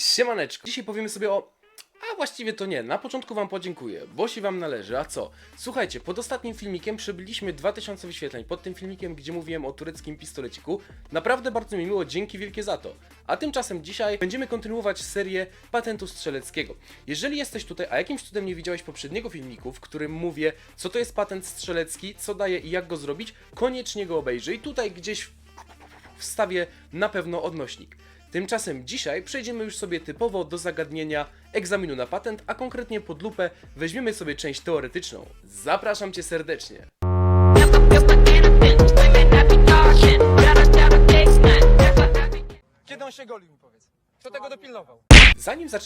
Siemaneczko. Dzisiaj powiemy sobie o... A właściwie to nie, na początku wam podziękuję, bo się wam należy, a co? Słuchajcie, pod ostatnim filmikiem przebyliśmy 2000 wyświetleń, pod tym filmikiem, gdzie mówiłem o tureckim pistoleciku. Naprawdę bardzo mi miło, dzięki wielkie za to. A tymczasem dzisiaj będziemy kontynuować serię patentu strzeleckiego. Jeżeli jesteś tutaj, a jakimś cudem nie widziałeś poprzedniego filmiku, w którym mówię, co to jest patent strzelecki, co daje i jak go zrobić, koniecznie go obejrzyj. Tutaj gdzieś wstawię na pewno odnośnik. Tymczasem dzisiaj przejdziemy już sobie typowo do zagadnienia egzaminu na patent, a konkretnie pod lupę weźmiemy sobie część teoretyczną. Zapraszam Cię serdecznie.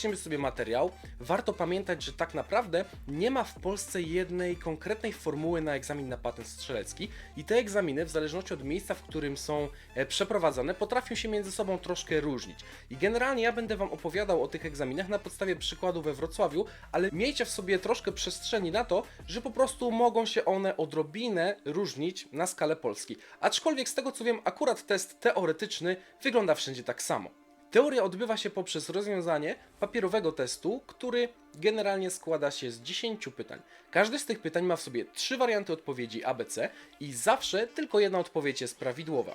Zaczniemy sobie materiał, warto pamiętać, że tak naprawdę nie ma w Polsce jednej konkretnej formuły na egzamin na patent strzelecki i te egzaminy, w zależności od miejsca, w którym są e, przeprowadzane, potrafią się między sobą troszkę różnić. I generalnie ja będę Wam opowiadał o tych egzaminach na podstawie przykładu we Wrocławiu, ale miejcie w sobie troszkę przestrzeni na to, że po prostu mogą się one odrobinę różnić na skalę Polski. Aczkolwiek z tego co wiem, akurat test teoretyczny wygląda wszędzie tak samo. Teoria odbywa się poprzez rozwiązanie papierowego testu, który generalnie składa się z 10 pytań. Każdy z tych pytań ma w sobie trzy warianty odpowiedzi ABC i zawsze tylko jedna odpowiedź jest prawidłowa.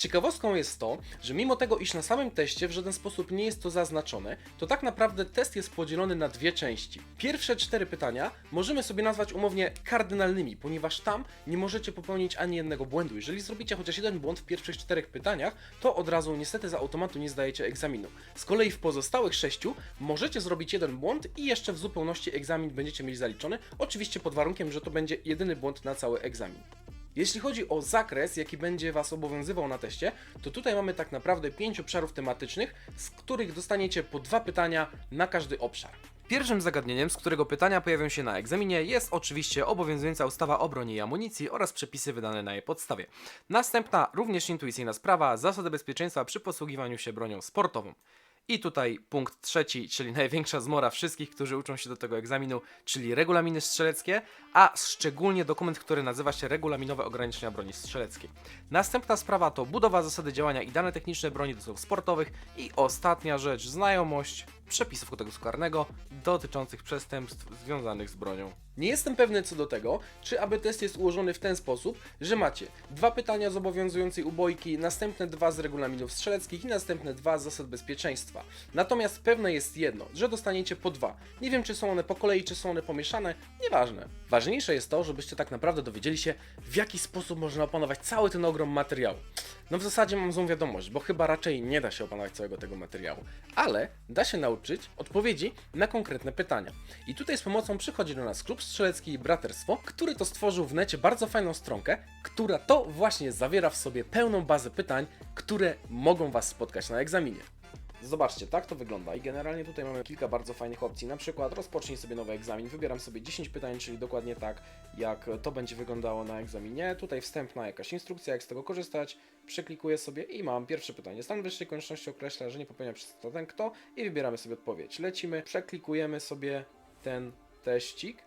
Ciekawostką jest to, że mimo tego, iż na samym teście w żaden sposób nie jest to zaznaczone, to tak naprawdę test jest podzielony na dwie części. Pierwsze cztery pytania możemy sobie nazwać umownie kardynalnymi, ponieważ tam nie możecie popełnić ani jednego błędu. Jeżeli zrobicie chociaż jeden błąd w pierwszych czterech pytaniach, to od razu niestety z automatu nie zdajecie egzaminu. Z kolei w pozostałych sześciu możecie zrobić jeden błąd i jeszcze w zupełności egzamin będziecie mieli zaliczony, oczywiście pod warunkiem, że to będzie jedyny błąd na cały egzamin. Jeśli chodzi o zakres, jaki będzie Was obowiązywał na teście, to tutaj mamy tak naprawdę 5 obszarów tematycznych, z których dostaniecie po dwa pytania na każdy obszar. Pierwszym zagadnieniem, z którego pytania pojawią się na egzaminie, jest oczywiście obowiązująca ustawa o broni i amunicji oraz przepisy wydane na jej podstawie. Następna, również intuicyjna sprawa, zasady bezpieczeństwa przy posługiwaniu się bronią sportową. I tutaj punkt trzeci, czyli największa zmora wszystkich, którzy uczą się do tego egzaminu, czyli regulaminy strzeleckie, a szczególnie dokument, który nazywa się Regulaminowe Ograniczenia Broni Strzeleckiej. Następna sprawa to budowa zasady działania i dane techniczne broni do celów sportowych i ostatnia rzecz, znajomość przepisów kodeksu karnego dotyczących przestępstw związanych z bronią. Nie jestem pewny co do tego, czy aby test jest ułożony w ten sposób, że macie dwa pytania z obowiązującej ubojki, następne dwa z regulaminów strzeleckich i następne dwa z zasad bezpieczeństwa. Natomiast pewne jest jedno, że dostaniecie po dwa. Nie wiem, czy są one po kolei, czy są one pomieszane, nieważne. Ważniejsze jest to, żebyście tak naprawdę dowiedzieli się, w jaki sposób można opanować cały ten ogrom materiału. No w zasadzie mam złą wiadomość, bo chyba raczej nie da się opanować całego tego materiału, ale da się nauczyć odpowiedzi na konkretne pytania. I tutaj z pomocą przychodzi do nas klub strzelecki Braterstwo, który to stworzył w necie bardzo fajną stronkę, która to właśnie zawiera w sobie pełną bazę pytań, które mogą Was spotkać na egzaminie. Zobaczcie, tak to wygląda i generalnie tutaj mamy kilka bardzo fajnych opcji. Na przykład rozpocznij sobie nowy egzamin, wybieram sobie 10 pytań, czyli dokładnie tak, jak to będzie wyglądało na egzaminie. Tutaj wstępna jakaś instrukcja, jak z tego korzystać. Przeklikuję sobie i mam pierwsze pytanie. Stan wyższej konieczności określa, że nie popełnia przestępstwa ten kto i wybieramy sobie odpowiedź. Lecimy, przeklikujemy sobie ten teścik.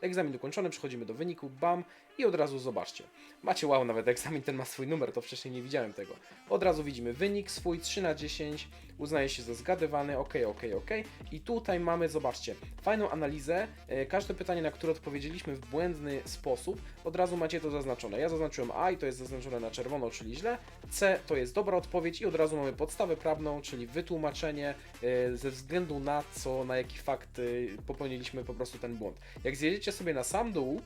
Egzamin ukończony, przechodzimy do wyniku, bam i od razu zobaczcie. Macie wow, nawet egzamin ten ma swój numer, to wcześniej nie widziałem tego. Od razu widzimy wynik swój 3 na 10, uznaje się za zgadywany, ok, ok, ok. I tutaj mamy, zobaczcie, fajną analizę. E, Każde pytanie, na które odpowiedzieliśmy w błędny sposób, od razu macie to zaznaczone. Ja zaznaczyłem A i to jest zaznaczone na czerwono, czyli źle. C to jest dobra odpowiedź i od razu mamy podstawę prawną, czyli wytłumaczenie e, ze względu na co, na jaki fakt e, popełniliśmy po prostu ten błąd. Jak zjedziecie sobie na sam dół,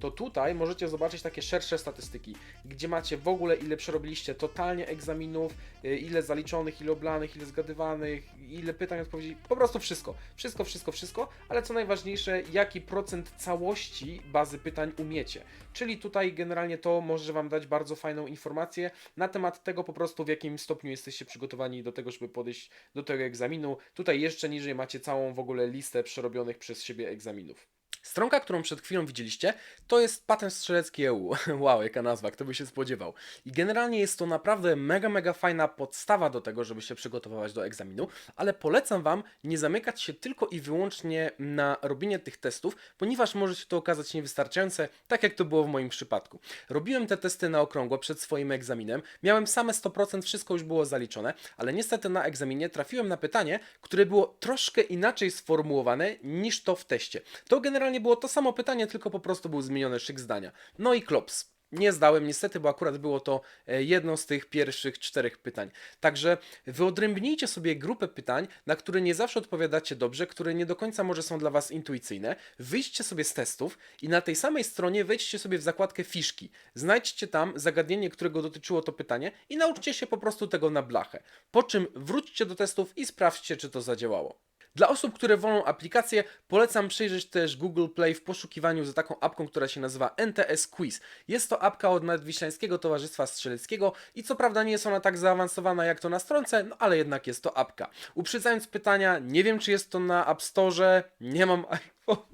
to tutaj możecie zobaczyć takie szersze statystyki, gdzie macie w ogóle ile przerobiliście totalnie egzaminów, y, ile zaliczonych, ile oblanych, ile zgadywanych, ile pytań, odpowiedzi, po prostu wszystko. Wszystko, wszystko, wszystko, ale co najważniejsze, jaki procent całości bazy pytań umiecie. Czyli tutaj generalnie to może Wam dać bardzo fajną informację na temat tego po prostu w jakim stopniu jesteście przygotowani do tego, żeby podejść do tego egzaminu. Tutaj jeszcze niżej macie całą w ogóle listę przerobionych przez siebie egzaminów. Stronka, którą przed chwilą widzieliście, to jest patent strzelecki EU. Wow, jaka nazwa, kto by się spodziewał. I generalnie jest to naprawdę mega, mega fajna podstawa do tego, żeby się przygotowywać do egzaminu, ale polecam Wam nie zamykać się tylko i wyłącznie na robienie tych testów, ponieważ może się to okazać niewystarczające, tak jak to było w moim przypadku. Robiłem te testy na okrągło przed swoim egzaminem, miałem same 100%, wszystko już było zaliczone, ale niestety na egzaminie trafiłem na pytanie, które było troszkę inaczej sformułowane niż to w teście. To generalnie było to samo pytanie, tylko po prostu był zmieniony szyk zdania. No i klops. Nie zdałem niestety, bo akurat było to e, jedno z tych pierwszych czterech pytań. Także wyodrębnijcie sobie grupę pytań, na które nie zawsze odpowiadacie dobrze, które nie do końca może są dla Was intuicyjne. Wyjdźcie sobie z testów i na tej samej stronie wejdźcie sobie w zakładkę fiszki. Znajdźcie tam zagadnienie, którego dotyczyło to pytanie i nauczcie się po prostu tego na blachę. Po czym wróćcie do testów i sprawdźcie, czy to zadziałało. Dla osób, które wolą aplikację, polecam przyjrzeć też Google Play w poszukiwaniu za taką apką, która się nazywa NTS Quiz. Jest to apka od Nadwiślańskiego Towarzystwa Strzeleckiego i co prawda nie jest ona tak zaawansowana jak to na stronce, no ale jednak jest to apka. Uprzedzając pytania, nie wiem czy jest to na App Store, nie mam iPhone.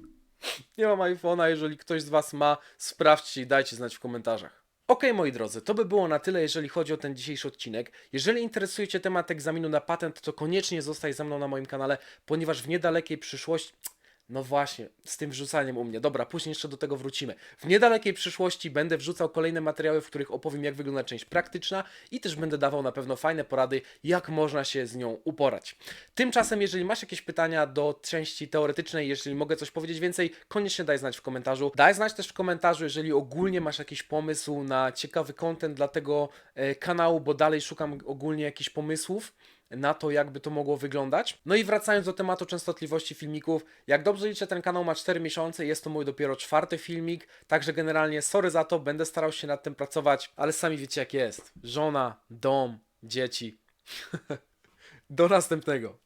Nie mam iPhone'a, jeżeli ktoś z Was ma, sprawdźcie i dajcie znać w komentarzach. Okej, moi drodzy, to by było na tyle, jeżeli chodzi o ten dzisiejszy odcinek. Jeżeli interesuje Cię temat egzaminu na patent, to koniecznie zostaj ze mną na moim kanale, ponieważ w niedalekiej przyszłości. No właśnie, z tym wrzucaniem u mnie. Dobra, później jeszcze do tego wrócimy. W niedalekiej przyszłości będę wrzucał kolejne materiały, w których opowiem, jak wygląda część praktyczna i też będę dawał na pewno fajne porady, jak można się z nią uporać. Tymczasem, jeżeli masz jakieś pytania do części teoretycznej, jeżeli mogę coś powiedzieć więcej, koniecznie daj znać w komentarzu. Daj znać też w komentarzu, jeżeli ogólnie masz jakiś pomysł na ciekawy content dla tego e, kanału, bo dalej szukam ogólnie jakichś pomysłów na to, jakby to mogło wyglądać. No i wracając do tematu częstotliwości filmików, jak dobrze liczę, ten kanał ma 4 miesiące, jest to mój dopiero czwarty filmik, także generalnie sorry za to, będę starał się nad tym pracować, ale sami wiecie jak jest. Żona, dom, dzieci. do następnego.